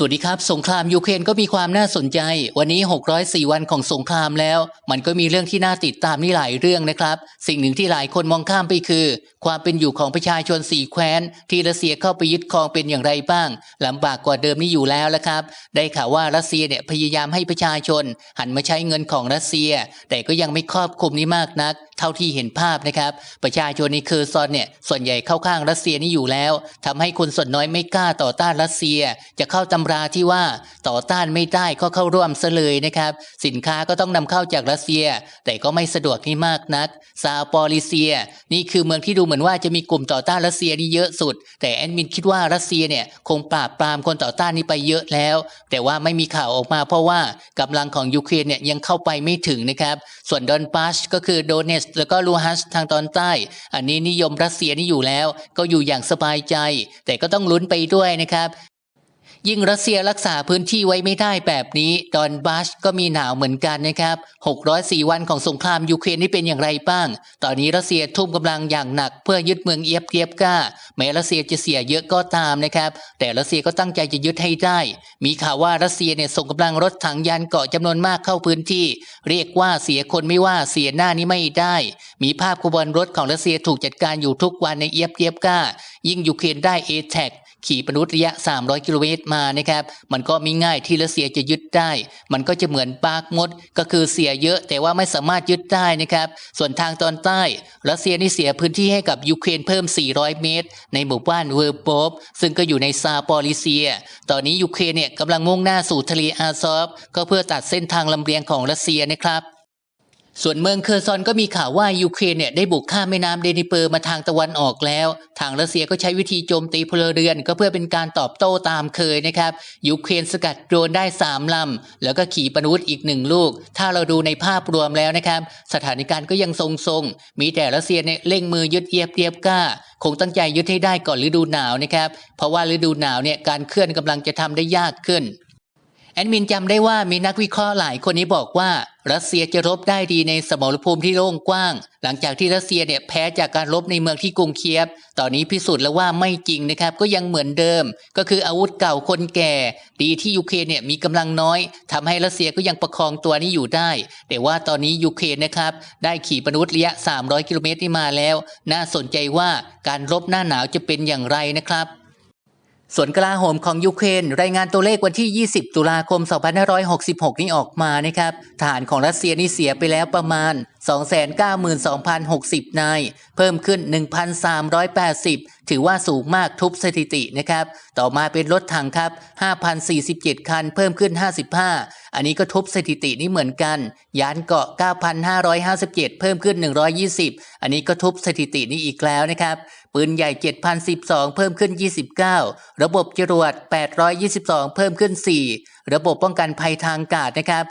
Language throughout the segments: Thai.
สวัสดีครับ สงครามยูเครนก็มีความน่าสนใจ วันนี้ 604 วันของสงครามแล้ว มันก็มีเรื่องที่น่าติดตามนี่หลายเรื่องนะครับ สิ่งหนึ่งที่หลายคนมองข้ามไปคือ ความเป็นอยู่ของประชาชนสี่แคว้น ที่รัสเซียเข้าไปยึดครองเป็นอย่างไรบ้างลำบากกว่าเดิมนี่อยู่แล้วละครับ ได้ข่าวว่ารัสเซียเนี่ยพยายามให้ประชาชน หันมาใช้เงินของรัสเซีย แต่ก็ยังไม่ครอบคลุมนี้มากนัก เท่าที่เห็นภาพนะครับ ประชาชนในเคอร์ซอนเนี่ยส่วนใหญ่เข้าข้างรัสเซียนี่อยู่แล้วทำให้คนส่วนน้อยไม่กล้าต่อต้านรัสเซีย จะเข้าตำราที่ว่าต่อต้านไม่ได้ก็เข้าร่วมซะเลยนะครับ สินค้าก็ต้องนำเข้าจากรัสเซีย แต่ก็ไม่สะดวกนี่มากนักซาปอลิเซีย นี่คือเมืองที่ดูเหมือนว่าจะมีกลุ่มต่อต้านรัสเซียนี่เยอะสุด แต่แอดมินคิดว่ารัสเซียเนี่ยคงปราบปรามคนต่อต้านนี้ไปเยอะแล้ว แต่ว่าไม่มีข่าวออกมาเพราะว่ากำลังของยูเครนเนี่ยยังเข้าไปไม่ถึงนะครับส่วนดอนปัชก็คือโดเนสแล้วก็ลูฮัสทางตอนใต้ อันนี้นิยมรัสเซียนี่อยู่แล้ว ก็อยู่อย่างสบายใจ แต่ก็ต้องลุ้นไปด้วยนะครับ ยิ่งรัสเซียรักษาพื้นที่ไว้ไม่ได้แบบนี้ ดอนบัชก็มีหนาวเหมือนกันนะครับ 604 วันของสงครามยูเครนนี่เป็นอย่างไรบ้าง ตอนนี้รัสเซียทุ่มกำลังอย่างหนัก เพื่อยึดเมืองเอียบเทียบก้า แม้รัสเซียจะเสียเยอะก็ตามนะครับ แต่รัสเซียก็ตั้งใจจะยึดให้ได้ มีข่าวว่ารัสเซียเนี่ยส่งกำลังรถถังยานเกาะจำนวนมากเข้าพื้นที่ เรียกว่าเสียคนไม่ว่าเสียหน้านี้ไม่ได้ มีภาพขบวนรถของรัสเซียถูกจัดการอยู่ทุกวันในเอียบเทียบก้า ยิ่งยูเครนได้เอแท็ก ขี่ปนุษย์ระยะ 300 กิโลเมตรมานะครับ มันก็ไม่ง่ายที่รัสเซียจะยึดได้ มันก็จะเหมือนปากมด ก็คือเสียเยอะแต่ว่าไม่สามารถยึดได้นะครับ ส่วนทางตอนใต้ รัสเซียนี่เสียพื้นที่ให้กับยูเครนเพิ่ม 400 เมตร ในหมู่บ้านเวอร์โปฟซึ่งก็อยู่ในซาปอริเซีย ตอนนี้ยูเครนเนี่ยกำลังมุ่งหน้าสู่ทะเลอาซอฟก็เพื่อตัดเส้นทางลำเลียงของรัสเซียนะครับ ส่วนเมืองเคอร์ซอนก็มีข่าวว่ายูเครนเนี่ยได้บุกข้ามแม่น้ำเดนิเปอร์มาทางตะวันออกแล้ว ทางรัสเซียก็ใช้วิธีโจมตีพลเรือน ก็เพื่อเป็นการตอบโต้ตามเคยนะครับยูเครนสกัดโดรนได้ 3ลำแล้วก็ขี่ปนาวุธอีกหนึ่งลูก ถ้าเราดูในภาพรวมแล้วนะครับ สถานการณ์ก็ยังทรงๆ มีแต่รัสเซียเนี่ยเร่งมือยึดเอียบเรียบก้า คงตั้งใจยึดให้ได้ก่อนฤดูหนาวนะครับเพราะว่าฤดูหนาวเนี่ยการเคลื่อนกำลังจะทำได้ยากขึ้น แอดมินจำได้ว่ามีนักวิเคราะห์หลายคนนี้บอกว่า รัสเซียจะรบได้ดีในสมรภูมิที่โล่งกว้าง หลังจากที่รัสเซียเนี่ยแพ้จากการรบในเมืองที่กรุงเคียฟตอนนี้พิสูจน์แล้วว่าไม่จริงนะครับ ก็ยังเหมือนเดิม ก็คืออาวุธเก่าคนแก่ ดีที่ยูเครนเนี่ยมีกำลังน้อยทำให้รัสเซียก็ยังประคองตัวนี้อยู่ได้ แต่ว่าตอนนี้ยูเครนนะครับได้ขี่ปนาวุธระยะ 300 กิโลเมตรนี่มาแล้ว น่าสนใจว่าการรบหน้าหนาวจะเป็นอย่างไรนะครับ ส่วนกลาโหมของยูเครนรายงานตัวเลขวันที่ 20 ตุลาคม 2566 นี้ออกมานะครับฐานของรัสเซียนี่เสียไปแล้วประมาณ 292,060 นาย เพิ่มขึ้น 1,380 ถือว่าสูงมากทุบสถิตินะครับ ต่อมาเป็นรถถังครับ 5,047 คัน เพิ่มขึ้น 55 อันนี้ก็ทุบสถิตินี้เหมือนกัน ยานเกาะ 9,557 เพิ่มขึ้น 120 อันนี้ก็ทุบสถิตินี้อีกแล้วนะครับ ปืนใหญ่ 7,012 เพิ่มขึ้น 29 ระบบจรวด 822 เพิ่มขึ้น 4 ระบบป้องกันภัยทางอากาศนะครับ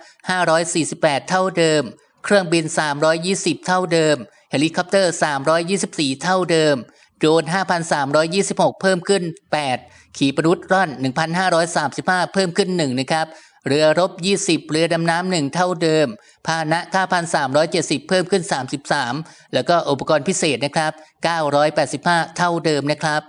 548 เท่าเดิม เครื่องบิน 320 เท่าเดิม เฮลิคอปเตอร์ 324 เท่าเดิมโดรน5,326 เพิ่มขึ้น 8 ขีปนาวุธร่อน 1,535 เพิ่มขึ้น 1 นะครับ เรือรบ 20 เรือดำน้ำหนึ่งเท่าเดิม พาหนะ9,370 เพิ่มขึ้น 33 แล้วก็อุปกรณ์พิเศษนะครับ 985 เท่าเดิมนะครับ